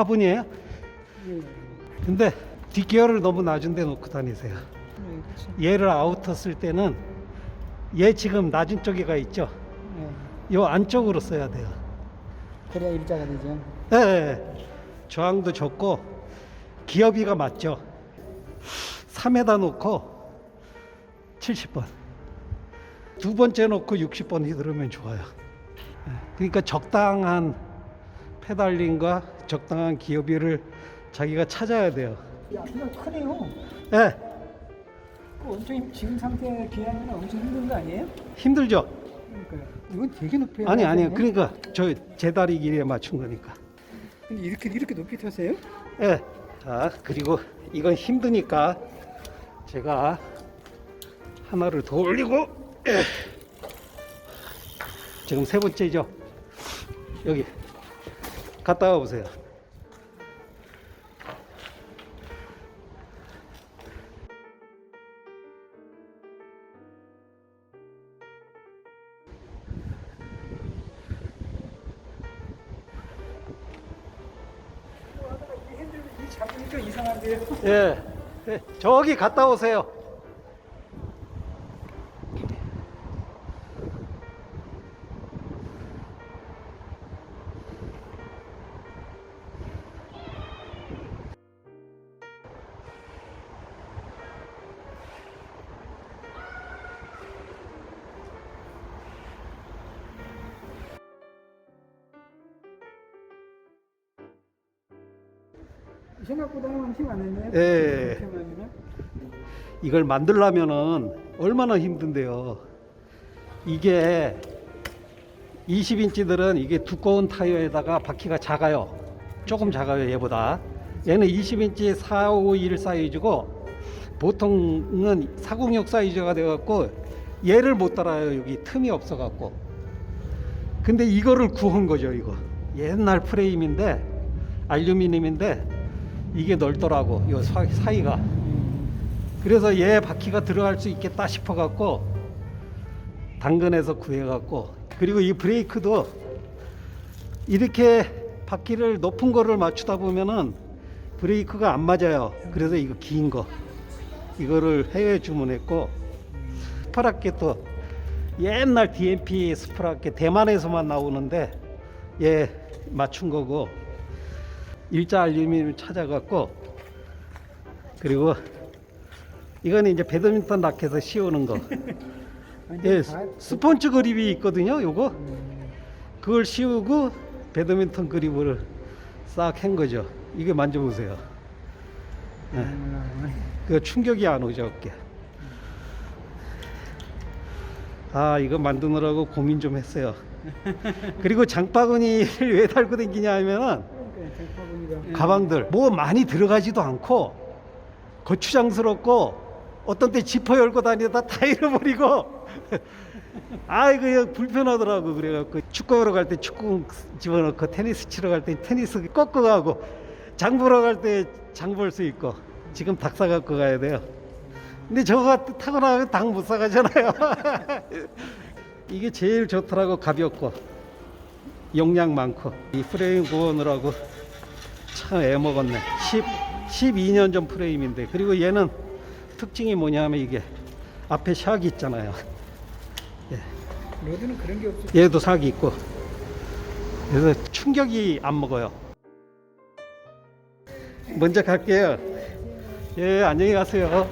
화분이에요? 예. 근데 뒷기어를 너무 낮은 데 놓고 다니세요. 예, 그렇죠. 얘를 아우터 쓸 때는 얘 지금 낮은 쪽에 가 있죠. 예. 요 안쪽으로 써야 돼요. 그래야 일자가 되죠. 예, 예. 저항도 좋고 기어비가 맞죠. 3에다 놓고 70번. 두 번째 놓고 60번 휘두르면 좋아요. 예. 그러니까 적당한 페달링과 적당한 기어비를 자기가 찾아야 돼요. 야, 이거 크네요. 예. 그 엄청 힘- 지금 상태 기하면 엄청 힘든 거 아니에요? 힘들죠? 그러니까요. 이건 되게 높이. 아니 아니 하네. 그러니까 저 제 다리 길이에 맞춘 거니까. 근데 이렇게 이렇게 높이 타세요? 예. 자, 그리고 이건 힘드니까 제가 하나를 더 올리고 예. 지금 세 번째죠. 여기 갔다 와 보세요. 이 잡으니까 이상한데요. 예. 예. 저기 갔다 오세요. 생각보다는 힘안 했네요. 예. 이걸 만들려면은 얼마나 힘든데요. 이게 20인치들은 이게 두꺼운 타이어에다가 바퀴가 작아요. 조금 작아요, 얘보다. 얘는 20인치 451 사이즈고 보통은 406 사이즈가 돼갖고 얘를 못 따라요. 여기 틈이 없어갖고. 근데 이거를 구한 거죠, 이거. 옛날 프레임인데 알루미늄인데 이게 넓더라고, 이 사이가. 그래서 얘 바퀴가 들어갈 수 있겠다 싶어 갖고 당근에서 구해 갖고 그리고 이 브레이크도 이렇게 바퀴를 높은 거를 맞추다 보면은 브레이크가 안 맞아요. 그래서 이거 긴 거 이거를 해외 주문했고 스프라켓도 옛날 DMP 스프라켓 대만에서만 나오는데 얘 맞춘 거고 일자 알루미늄 찾아갖고 그리고 이거는 이제 배드민턴 라켓에서 씌우는 거. 예, 다- 스폰지 그립이 있거든요. 요거 음, 그걸 씌우고 배드민턴 그립을 싹 한 거죠. 이게 만져보세요. 예, 음, 그 충격이 안 오죠 어깨. 아 이거 만드느라고 고민 좀 했어요. 그리고 장바구니를 왜 달고 다니냐 하면은 가. 가방들 뭐 많이 들어가지도 않고 거추장스럽고 어떤 때 지퍼 열고 다니다 다 잃어버리고 아 이거 이거 불편하더라고. 그래갖고 축구 하러 갈 때 축구 집어넣고 테니스 치러 갈 때 테니스 꺾어 가고 장 보러 갈 때 장 볼 수 있고 지금 닭 사 갖고 가야 돼요. 근데 저거 타고 나면 닭 못 사가잖아요. 이게 제일 좋더라고 가볍고 용량 많고 이 프레임 구하느라고 참 애먹었네. 10, 12년 전 프레임인데 그리고 얘는 특징이 뭐냐면 이게 앞에 샥이 있잖아요. 로드는 그런 게 없어. 얘도 삭이 있고. 그래서 충격이 안 먹어요. 먼저 갈게요. 예 안녕히 가세요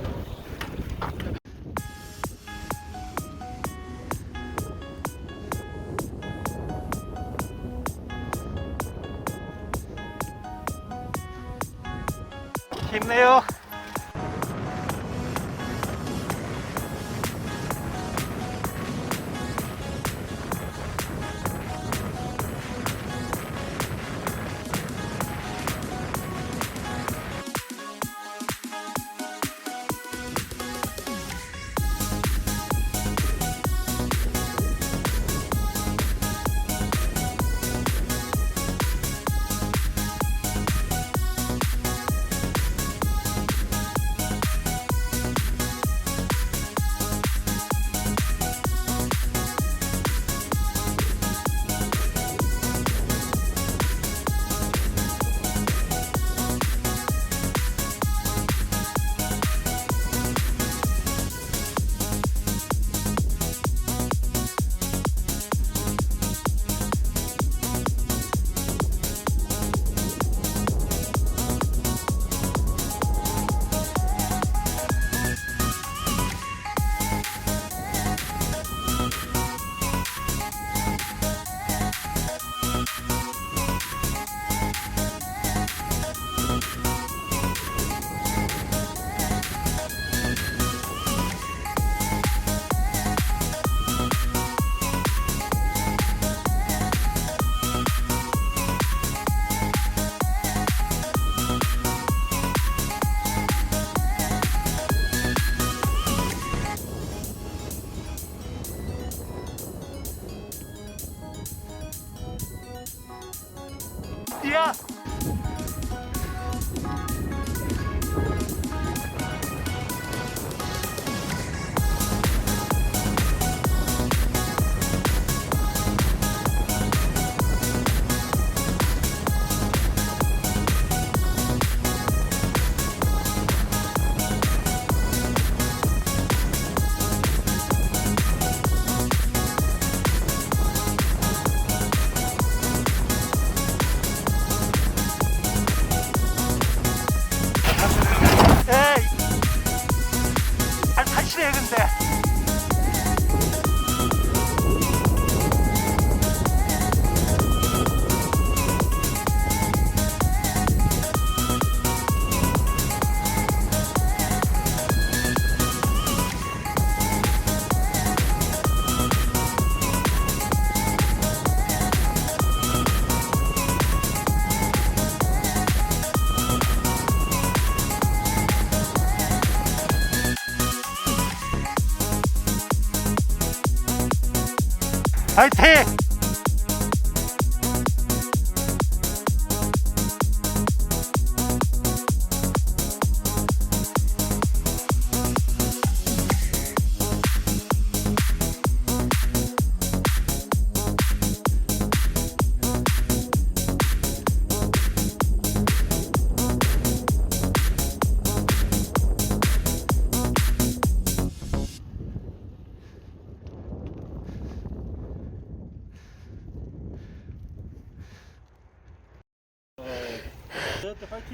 힘내요 야! 파이팅!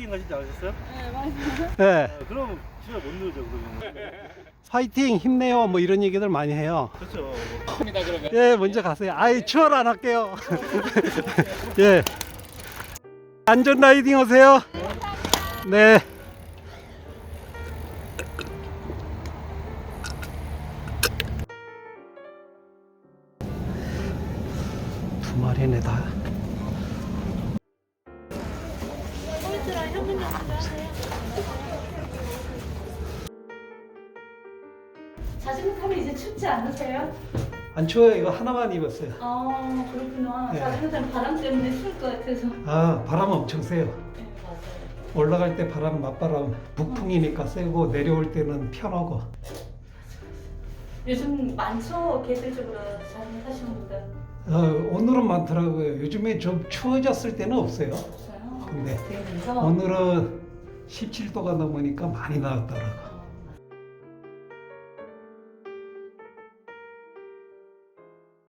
파이팅 하시지 않으셨어요? 네. 아, 그럼 집에 못 늘죠 그러면. 파이팅 힘내요 뭐 이런 얘기들 많이 해요. 그렇죠. 예 먼저 가세요. 아이 추월 안 할게요. 예. 안전 라이딩 하세요. 네. 두 마리네 다 자전거 타면 이제 춥지 않으세요? 안 추워요 이거 하나만 입었어요 아 그렇구나. 네. 자전거 타면 바람 때문에 추울 것 같아서. 아 바람 엄청 세요 네 맞아요. 올라갈 때 바람 맞바람 북풍이니까 세고 내려올 때는 편하고 요즘 많죠 개들적으로 자전거 타시는 분들 어, 오늘은 많더라고요 요즘에 좀 추워졌을 때는 없어요 없 근데 그래서 오늘은 17도가 넘으니까 많이 나왔더라고